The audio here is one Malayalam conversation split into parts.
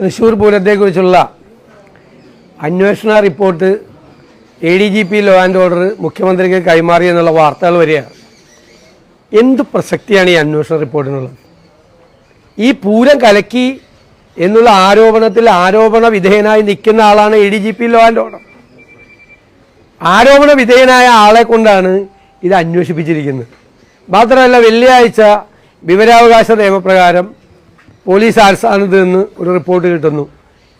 തൃശ്ശൂർ പൂരത്തെക്കുറിച്ചുള്ള അന്വേഷണ report A D G P law and order മുഖ്യമന്ത്രിക്ക് കൈമാറി എന്നുള്ള വാർത്തകൾ വരികയാണ്. എന്ത് പ്രസക്തിയാണ് ഈ അന്വേഷണ റിപ്പോർട്ടിനുള്ളത്? ഈ പൂരം കലക്കി എന്നുള്ള ആരോപണത്തിൽ ആരോപണ വിധേയനായി നിൽക്കുന്ന ആളാണ് A D G P law and order. ആരോപണ വിധേയനായ ആളെ കൊണ്ടാണ് ഇത് അന്വേഷിപ്പിച്ചിരിക്കുന്നത്. മാത്രമല്ല വെള്ളിയാഴ്ച വിവരാവകാശ നിയമപ്രകാരം പോലീസ് ആസ്ഥാനത്ത് നിന്ന് ഒരു റിപ്പോർട്ട് കിട്ടുന്നു.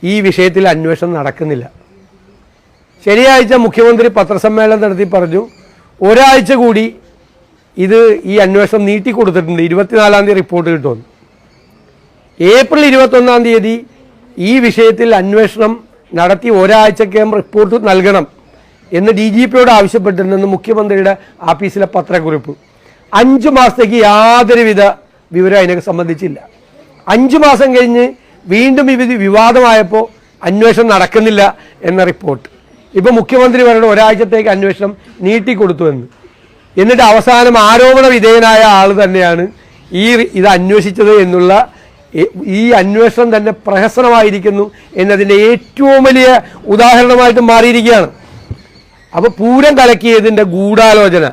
ഈ വിഷയത്തിൽ അന്വേഷണം നടക്കുന്നില്ല. ശനിയാഴ്ച മുഖ്യമന്ത്രി പത്രസമ്മേളനം നടത്തി പറഞ്ഞു ഒരാഴ്ച കൂടി ഇത് ഈ അന്വേഷണം നീട്ടിക്കൊടുത്തിട്ടുണ്ട് ഇരുപത്തിനാലാം തീയതി റിപ്പോർട്ട് കിട്ടുമെന്ന്. ഏപ്രിൽ ഇരുപത്തൊന്നാം തീയതി ഈ വിഷയത്തിൽ അന്വേഷണം നടത്തി ഒരാഴ്ചക്കകം റിപ്പോർട്ട് നൽകണം എന്ന് ഡി ജി പിയോട് ആവശ്യപ്പെട്ടിട്ടുണ്ടെന്ന് മുഖ്യമന്ത്രിയുടെ ആഫീസിലെ പത്രക്കുറിപ്പ്. അഞ്ച് മാസത്തേക്ക് യാതൊരുവിധ വിവരം അതിനെ സംബന്ധിച്ചില്ല. അഞ്ച് മാസം കഴിഞ്ഞ് വീണ്ടും ഇത് വിവാദമായപ്പോൾ അന്വേഷണം നടക്കുന്നില്ല എന്ന റിപ്പോർട്ട്. ഇപ്പൊ മുഖ്യമന്ത്രി പറയുന്നത് ഒരാഴ്ചത്തേക്ക് അന്വേഷണം നീട്ടിക്കൊടുത്തു എന്ന്. എന്നിട്ട് അവസാനം ആരോപണ വിധേയനായ ആൾ തന്നെയാണ് ഈ ഇത് അന്വേഷിച്ചത് എന്നുള്ള ഈ അന്വേഷണം തന്നെ പ്രഹസനമായിരിക്കുന്നു എന്നതിന്റെ ഏറ്റവും വലിയ ഉദാഹരണമായിട്ട് മാറിയിരിക്കുകയാണ്. അപ്പോൾ പൂരം കലക്കിയതിന്റെ ഗൂഢാലോചന.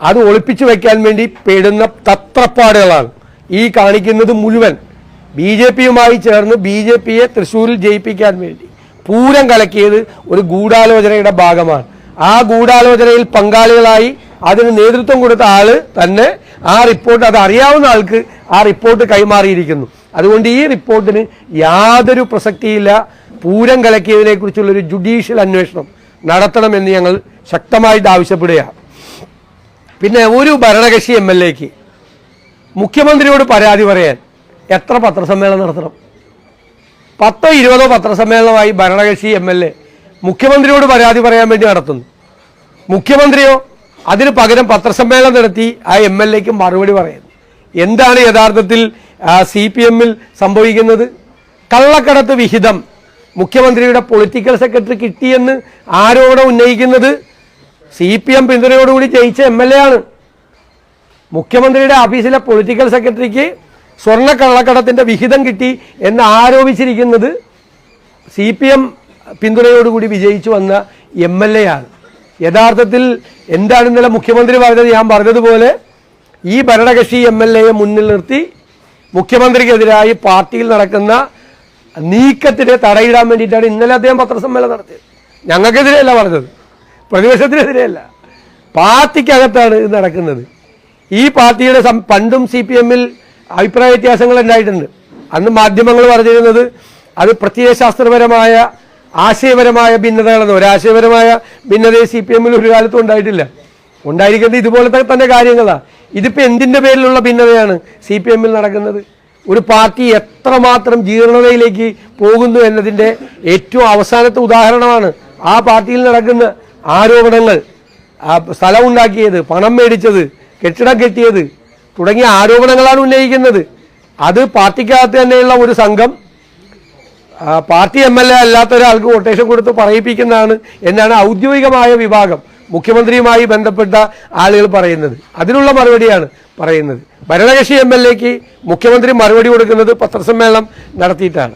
അത് ഒളിപ്പിച്ചു വയ്ക്കാൻ വേണ്ടി പെടുന്ന തത്രപ്പാടുകളാണ്. ഈ കാണിക്കുന്നത് മുഴുവൻ. ബി ജെ പിയുമായി ചേർന്ന് ബി ജെ പിയെ തൃശ്ശൂരിൽ ജയിപ്പിക്കാൻ വേണ്ടി പൂരം കലക്കിയത് ഒരു ഗൂഢാലോചനയുടെ ഭാഗമാണ്. ആ ഗൂഢാലോചനയിൽ പങ്കാളികളായി അതിന് നേതൃത്വം കൊടുത്ത ആൾ തന്നെ ആ റിപ്പോർട്ട് അത് അറിയാവുന്ന ആൾക്ക് ആ റിപ്പോർട്ട് കൈമാറിയിരിക്കുന്നു. അതുകൊണ്ട് ഈ റിപ്പോർട്ടിന് യാതൊരു പ്രസക്തിയില്ല. പൂരം കലക്കിയതിനെ കുറിച്ചുള്ള ഒരു ജുഡീഷ്യൽ അന്വേഷണം നടത്തണമെന്ന് ഞങ്ങൾ ശക്തമായിട്ട് ആവശ്യപ്പെടുകയാണ്. പിന്നെ ഒരു ഭരണകക്ഷി എം എൽ എക്ക് മുഖ്യമന്ത്രിയോട് പരാതി പറയാൻ എത്ര പത്രസമ്മേളനം നടത്തണം? പത്തോ ഇരുപതോ പത്രസമ്മേളനമായി ഭരണകക്ഷി എം എൽ എ മുഖ്യമന്ത്രിയോട് പരാതി പറയാൻ വേണ്ടി നടത്തുന്നു. മുഖ്യമന്ത്രിയോ അതിന് പകരം പത്രസമ്മേളനം നടത്തി ആ എം എൽ എക്ക് മറുപടി പറയുന്നു. എന്താണ് യഥാർത്ഥത്തിൽ സി പി എമ്മിൽ സംഭവിക്കുന്നത്? കള്ളക്കടത്ത് വിഹിതം മുഖ്യമന്ത്രിയുടെ പൊളിറ്റിക്കൽ സെക്രട്ടറി കിട്ടിയെന്ന് ആരോപണം ഉന്നയിക്കുന്നത് സി പി എം പിന്തുണയോടുകൂടി ജയിച്ച എം എൽ എ ആണ്. മുഖ്യമന്ത്രിയുടെ ഓഫീസിലെ പൊളിറ്റിക്കൽ സെക്രട്ടറിക്ക് സ്വർണ കള്ളക്കടത്തിന്റെ വിഹിതം കിട്ടി എന്ന് ആരോപിച്ചിരിക്കുന്നത് സി പി എം പിന്തുണയോടുകൂടി വിജയിച്ചു വന്ന എം എൽ എ ആണ്. യഥാർത്ഥത്തിൽ എന്താണ് ഇന്നലെ മുഖ്യമന്ത്രി പറഞ്ഞത്? ഞാൻ പറഞ്ഞതുപോലെ ഈ ഭരണകക്ഷി എം എൽ എയെ മുന്നിൽ നിർത്തി മുഖ്യമന്ത്രിക്കെതിരായി പാർട്ടിയിൽ നടക്കുന്ന നീക്കത്തിനെ തടയിടാൻ വേണ്ടിയിട്ടാണ് ഇന്നലെ അദ്ദേഹം പത്രസമ്മേളനം നടത്തിയത്. ഞങ്ങൾക്കെതിരെയല്ല പറഞ്ഞത്. പ്രതിപക്ഷത്തിനെതിരെയല്ല. പാർട്ടിക്കകത്താണ് ഇത് നടക്കുന്നത്. ഈ പാർട്ടിയുടെ പണ്ടും സി പി എമ്മിൽ അഭിപ്രായ വ്യത്യാസങ്ങൾ ഉണ്ടായിട്ടുണ്ട്. അന്ന് മാധ്യമങ്ങൾ പറഞ്ഞിരുന്നത് അത് പ്രത്യയശാസ്ത്രപരമായ ആശയപരമായ ഭിന്നതകളെന്ന് ഒരാശയപരമായ ഭിന്നതയെ സി പി എമ്മിൽ ഒരു കാലത്തും ഉണ്ടായിട്ടില്ല. ഉണ്ടായിരിക്കുന്നത് ഇതുപോലത്തെ തന്നെ കാര്യങ്ങളാണ് ഇതിപ്പോൾ എന്തിന്റെ പേരിലുള്ള ഭിന്നതയാണ് സി പി എമ്മിൽ നടക്കുന്നത്? ഒരു പാർട്ടി എത്രമാത്രം ജീർണതയിലേക്ക് പോകുന്നു എന്നതിന്റെ ഏറ്റവും അവസാനത്തെ ഉദാഹരണമാണ് ആ പാർട്ടിയിൽ നടക്കുന്ന ആരോപണങ്ങൾ. സ്ഥലമുണ്ടാക്കിയത് പണം മേടിച്ചത് കെട്ടിടം കെട്ടിയത് തുടങ്ങിയ ആരോപണങ്ങളാണ് ഉന്നയിക്കുന്നത്. അത് പാർട്ടിക്കകത്ത് തന്നെയുള്ള ഒരു സംഘം പാർട്ടി എം എൽ എ അല്ലാത്ത ഒരാൾക്ക് കൊട്ടേഷൻ കൊടുത്ത് പറയിപ്പിക്കുന്നതാണ് എന്നാണ് ഔദ്യോഗികമായ വിഭാഗം മുഖ്യമന്ത്രിയുമായി ബന്ധപ്പെട്ട ആളുകൾ പറയുന്നത്. അതിനുള്ള മറുപടിയാണ് പറയുന്നത്. ഭരണകക്ഷി എം എൽ എക്ക് മുഖ്യമന്ത്രി മറുപടി കൊടുക്കുന്നത് പത്രസമ്മേളനം നടത്തിയിട്ടാണ്.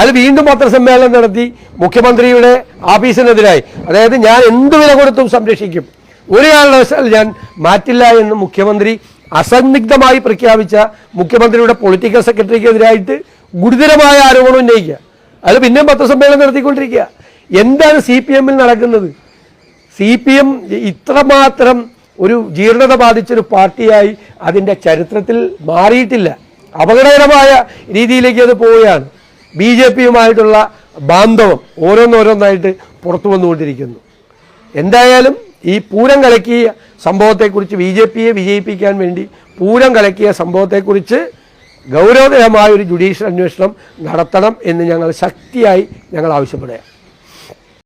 അത് വീണ്ടും പത്രസമ്മേളനം നടത്തി മുഖ്യമന്ത്രിയുടെ ആഫീസിനെതിരായി. അതായത് ഞാൻ എന്ത് വില കൊടുത്തും സംരക്ഷിക്കും. ഒരു ഞാൻ മാറ്റില്ല എന്ന് മുഖ്യമന്ത്രി അസന്നിഗ്ധമായി പ്രഖ്യാപിച്ച മുഖ്യമന്ത്രിയുടെ പൊളിറ്റിക്കൽ സെക്രട്ടറിക്കെതിരായിട്ട് ഗുരുതരമായ ആരോപണം ഉന്നയിക്കുക. അത് പിന്നെയും പത്രസമ്മേളനം നടത്തിക്കൊണ്ടിരിക്കുക. എന്താണ് സി പി എമ്മിൽ നടക്കുന്നത്? സി പി എം ഇത്രമാത്രം ഒരു ജീർണത ബാധിച്ചൊരു പാർട്ടിയായി അതിന്റെ ചരിത്രത്തിൽ മാറിയിട്ടില്ല. അപകടകരമായ രീതിയിലേക്ക് അത് പോവുകയാണ്. ബി ജെ പിയുമായിട്ടുള്ള ബാന്ധവം ഓരോന്നോരോന്നായിട്ട് പുറത്തു വന്നുകൊണ്ടിരിക്കുന്നു. എന്തായാലും ഈ പൂരം കലക്കിയ സംഭവത്തെക്കുറിച്ച് ബി ജെ പിയെ വിജയിപ്പിക്കാൻ വേണ്ടി പൂരം കലക്കിയ സംഭവത്തെക്കുറിച്ച് ഗൗരവതരമായ ഒരു ജുഡീഷ്യൽ അന്വേഷണം നടത്തണം എന്ന് ഞങ്ങൾ ശക്തിയായി ഞങ്ങൾ ആവശ്യപ്പെടുക